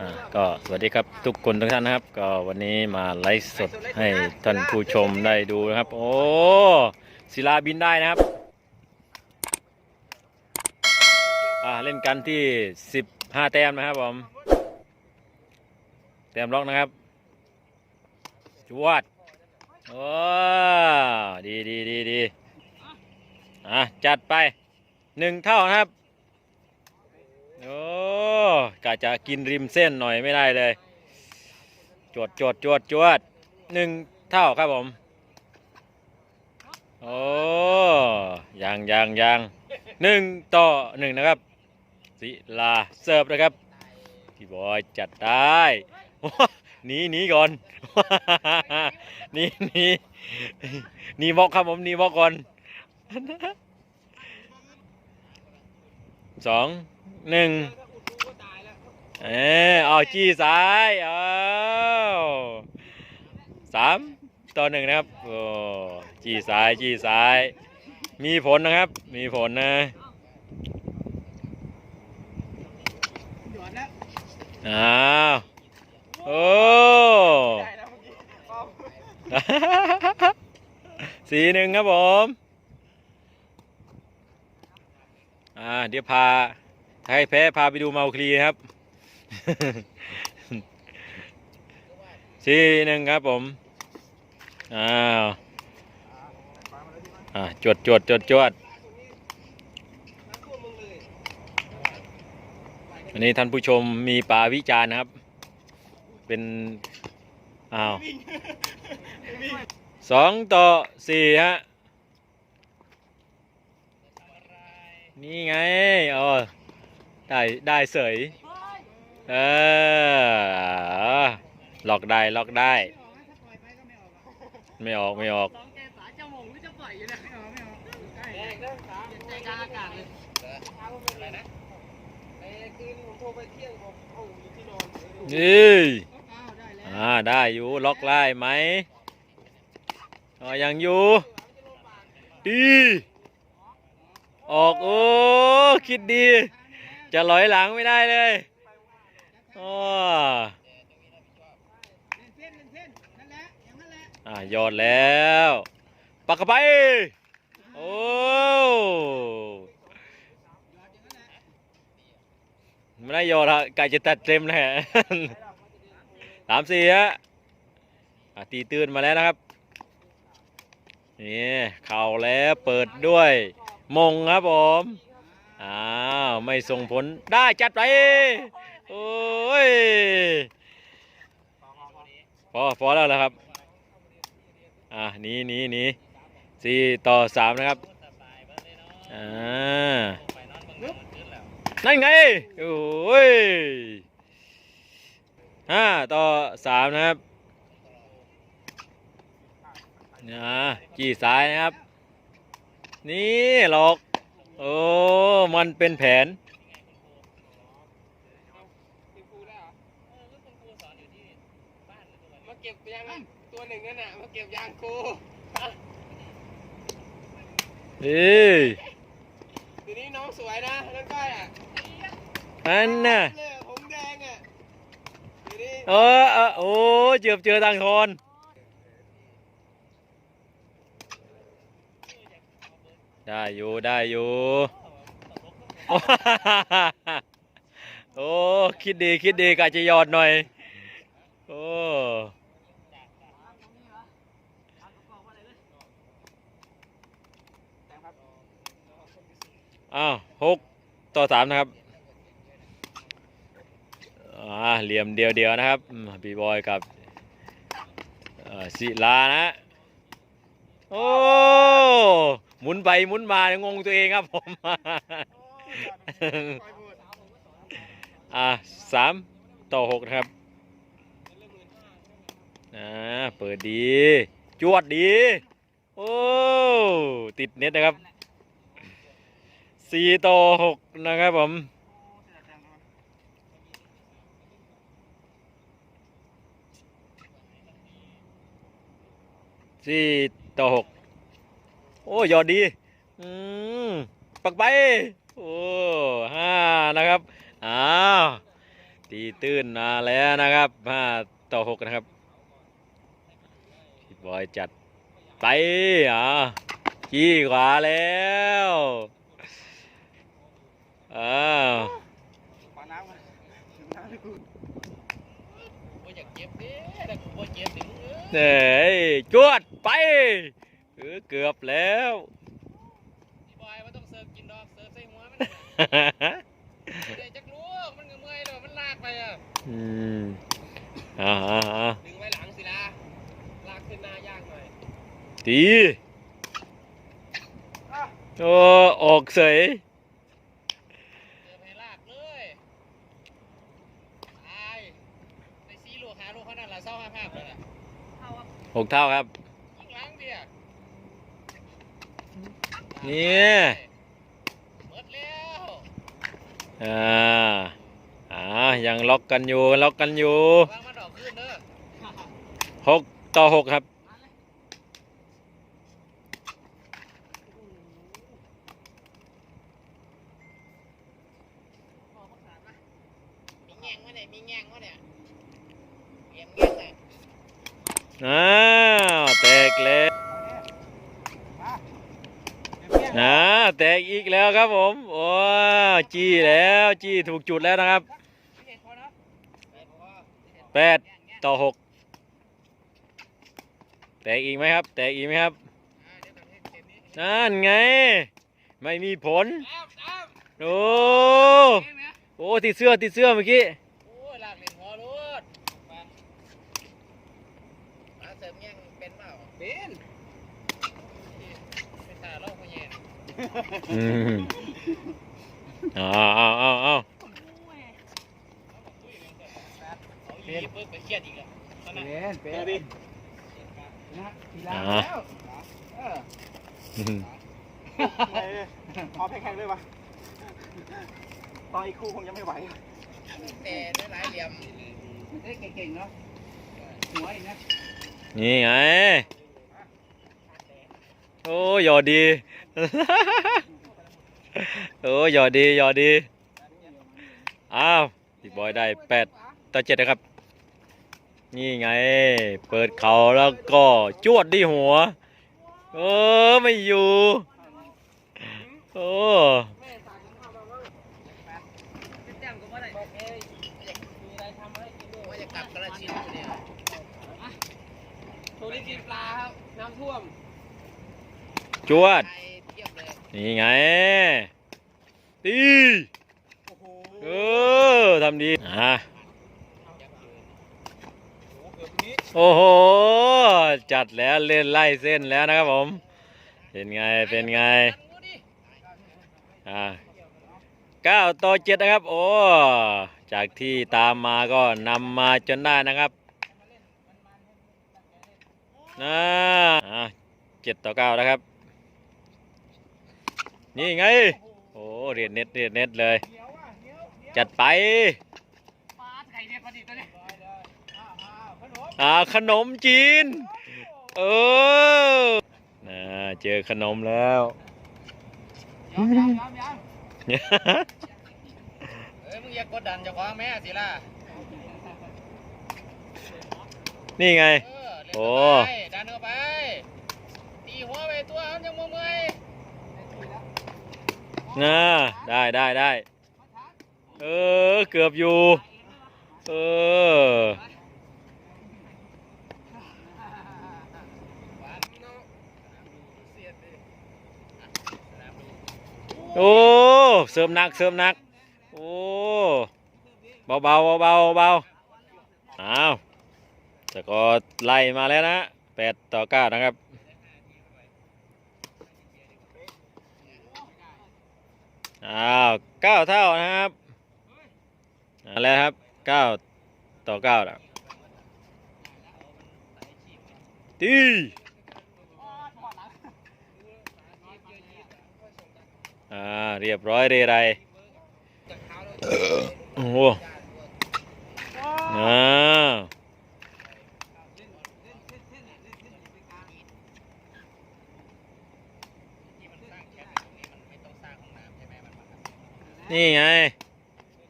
อ่าก็สวัสดีครับทุกคนทุกท่านนะครับ ก็วันนี้มาไลฟ์สดให้ท่านผู้ชมได้ดูนะครับ โอ้ศิลาบินได้นะครับอ่าเล่นกันที่ 15 แต้มนะครับผมแต้มล็อกนะครับจวดโอ้ดีดีดีดีอะจัดไปหนึ่งเท่านะครับ โอ้กะจะกินริมเส้นหน่อยไม่ได้เลย จวดจวดจวดจวดหนึ่งเท่าครับผม โอ้ยังยังยังหนึ่งต่อหนึ่งนะครับศิลาเสิร์ฟนะครับพี่บอยจัดได้หนีหนีก่อนหนีหนีหนีบอกครับผมหนีบอกก่อนสอง หนึ่งเออเอาจี้ซ้ายเอาสามต่อหนึ่งนะครับโอ้จี้ซ้ายจี้ซ้าย มีผลนะครับ มีผลนะอ้าวโอ้สีหนึ่งครับผม อ่า เดี๋ยวพา ให้แพ้พาไปดูเมาคลีนะครับสี่หนึ่งครับผม อ้าว อ่าจวดจวดจวดจวดอันนี้ท่านผู้ชมมีปลาวิจารนะครับ เป็น อ้าวสองต่อสี่ฮะ นี่ไง อ๋อ ได้ได้เสยเออล็อกได้ล็อกได้ ไม่ออกไม่ออกสองเกมสาจะมงหรือจะปล่อยอยู่นี่ยไม่เอาไม่เอาใกล้ใจกลางอากาศเลยอะไรนะไอ้คืนผมโทรไปเที่ยงผมเอาอยู่ที่นอนนี่อ้าวได้อ่าได้อยู่ล็อกไล่ไหมอ๋อยังอยู่ดีออกโอ้คิดดี จะลอยหลังไม่ได้เลยอ๋อเล่นเส้นเล่นเส้นนั่นแหละอย่างนั้นแหละอ่ายอดแล้ว ปักเข้าไป โอ้ไม่ได้โยนละไก่จะตัดเต็มเลยสามสี่ฮะตีตื่นมาแล้วนะครับ นี่ เข่าแล้วเปิดด้วย มงครับผม อ้าวไม่ส่งผลได้จัดไปโอ้ยพอพอแล้วนะครับอะหนีหนีหนีสี่ต่อสามนะครับอ่านั่นไงโอ้ยห้าต่อสามนะครับนะจี้ซ้ายนะครับ นี่หลอก โอ้ มันเป็นแผนคุณครูได้เหรอเออคุณครูสอนอยู่ที่บ้านหรือตัวมาเก็บยางตัวหนึ่งนั่นน่ะ มาเก็บยางครูเอ้ยทีนี้น้องสวยนะนั่นก้อยอะอันน่ะ เลยผมแดงอะทีนี้ เออเออโอ้ เจือบเจอตังทอน ได้อยู่ได้อยู่โอ้คิดดีคิดดีกะจะยอดหน่อย โอ้อ้าวหกต่อสามนะครับอ่าเหลี่ยมเดียวเดียวนะครับบีบอยกับศิลานะ โอ้ หมุนไปหมุนมาเนี่ยงงตัวเองครับผม อ่าสามต่อหกนะครับ อ่า เปิดดี จวดดี โอ้ ติดเน็ตนะครับสี่ต่อหกนะครับผมสี่ต่อหก โอ้ยอดดีอืมปักไป โอ้ห้านะครับอ้าวตีตื้นมาแล้วนะครับห้าต่อหกนะครับพี่บอยจัดไปอะขี้ขวาแล้วอ้าวปาน้ำมาน้ำให้กูกูอยากเจ็บดิแต่กูบ่เจ็บถึงเออเฮ้ยจวดไป เออเกือบแล้วพี่บอยมันต้องเสิร์ฟกินดอกเสิร์ฟใส่หัวมันน่ะเดี๋ยวจักลูกมันก็เมื่อยแล้วมันลากไปอะอืมอ่าอ่าอ่าดึงไว้หลังสิละลากขึ้นหน้ายากหน่อยตีโอ้ออกเสยเจอให้ลากเลยตายไปซีลูกหาลูกเขานั่นละเศร้าห้าภาพเลยล่ะหกเท่าครับ ยิงหล้างเดีย เนี่ยหมดแล้วอ่าอ่ายังล็อกกันอยู่ล็อกกันอยู่วางมันดอกขึ้นเด้อหกต่อหกครับมีแง่งวะเนี่ยมีแง่งวะเนี่ยเยี่ยมแง่งเลยอ้าวแตกแล้วนะ แตกอีกแล้วครับผม โอ้จี้แล้วจี้ถูกจุดแล้วนะครับแปดต่อหกแตกอีกไหมครับ แตกอีกไหมครับนั่นไง ไม่มีผล โอ้โอ้ติดเสื้อติดเสื้อเมื่อกี้โอ้ยลากเล่นหัวรูดมามาเสริมแง่งเป็นเปล่า เป็น ไม่ตาเล่าพ่อแย่ อืมเอ้าวอ้าวอ้าวอ้าเอาอีกปึ๊บไปเครียดอีกอะตอนนั้นเป็นเป็นนะทีละแล้วเออืมพอแข่งๆเลยวะตออีกคู่คงยังไม่ไหวแต่ด้วยหลายเหลี่ยมเอ้เก่งๆเนาะหัวอีกนะนี่ไง โอ้ยอดี โอ้ยอดียอดี อ้าวพี่บอยได้แปดต่อเจ็ดนะครับ นี่ไง เปิดเขาแล้วก็จวดที่หัว เออไม่อยู่ โอ้แต้มก็ว่าได้เอ้ยอยากมีอะไรทำให้กินด้วยมาจากกลับกระชินเนี่ยตรงนี้กินปลาครับ น้ำท่วม จวด นี่ไงตีเออทำดีอะโอ้โห จัดแล้วเล่นไล่เส้นแล้วนะครับผม เป็นไง เป็นไง อ่าเก้าต่อเจ็ดนะครับ โอ้ จากที่ตามมาก็นำมาจนได้นะครับนะอ่าเจ็ดต่อเก้านะครับ นี่ไง โอ้เรียนเน็ตเรียนเน็ตเลยเหนียวอะเหนียวเหนียวจัดไปปลาไข่เนี่ยพอดีตัวเนี้ยอ้าวอ้าวขนมอ่าขนมจีน เออนะเจอขนมแล้วยอมยอมยอมยอมเอ้ยมึงอย่ากดดันเจ้าของแม่สิล่ะ นี่ไงเออเล่นโอ้เข้าไปดันเข้าไปตีหัวไปตัวมันยังบ่เมื่อย นะได้ได้ได้เออ เกือบอยู่ เออโอ้เสริมหนักเสริมหนัก โอ้เบาเบาเบาเบาเบาอ้าวสกอร์ไล่มาแล้วนะแปดต่อเก้านะครับ อ้าวเก้าเท่านะครับเอะไรครับเก้าต่อเก้าแล้วตีอ่าเรียบร้อยเรไรจากเท้าเราโอ้โหอ่า ที่มั นี่ไง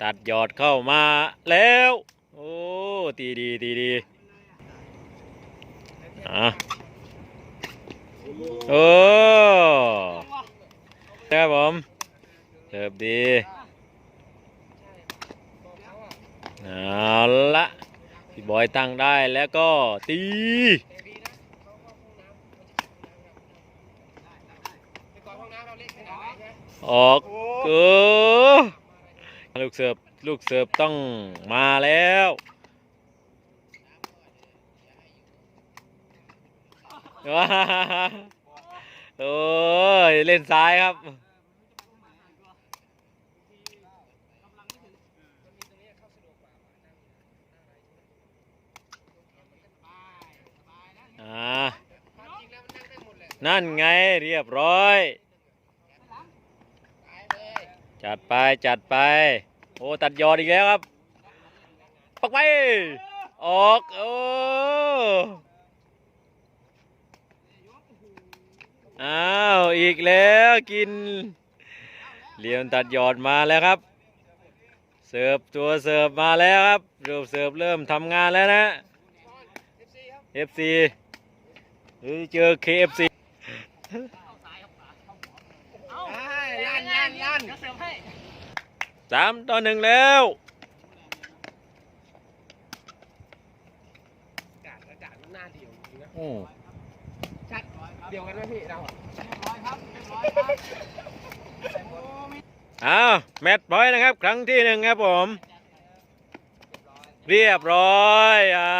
ตัดยอดเข้ามาแล้ว โอ้ตีดีตีดีอะโอ้ครับผมเสิร์ฟดีเอาละพี่บอยตั้งได้แล้วก็ตีออก กโอ้ลูกเสิร์ฟลูกเสิร์ฟต้องมาแล้วว้าโอ้ยเล่นซ้ายครับนั่นไงเรียบร้อย จัดไปจัดไป โอ้ ตัดยอดอีกแล้วครับ ปักไป ออก โอ้อ้าว อีกแล้วกิน เหลี่ยมตัดยอดมาแล้วครับ เสิร์ฟตัวเสิร์ฟมาแล้วครับรูปเสิร์ฟเริ่มทำงานแล้วนะเอฟซีครับ FC หรือเจอ KFC ลั่นลั่นลั่นสามต่อหนึ่งแล้วอากาศอากาศมันน่าเดียวจริงนะอืมชัดเดียวกันไหมพี่เราอะอ้าวแมตช์พอยต์นะครับ ครั้งที่หนึ่งครับผม เรียบร้อยอ่า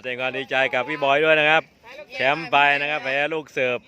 แสดงความดีใจกับพี่บอยด้วยนะครับ แชมป์ไปนะครับแพ้ลูกเสิร์ฟ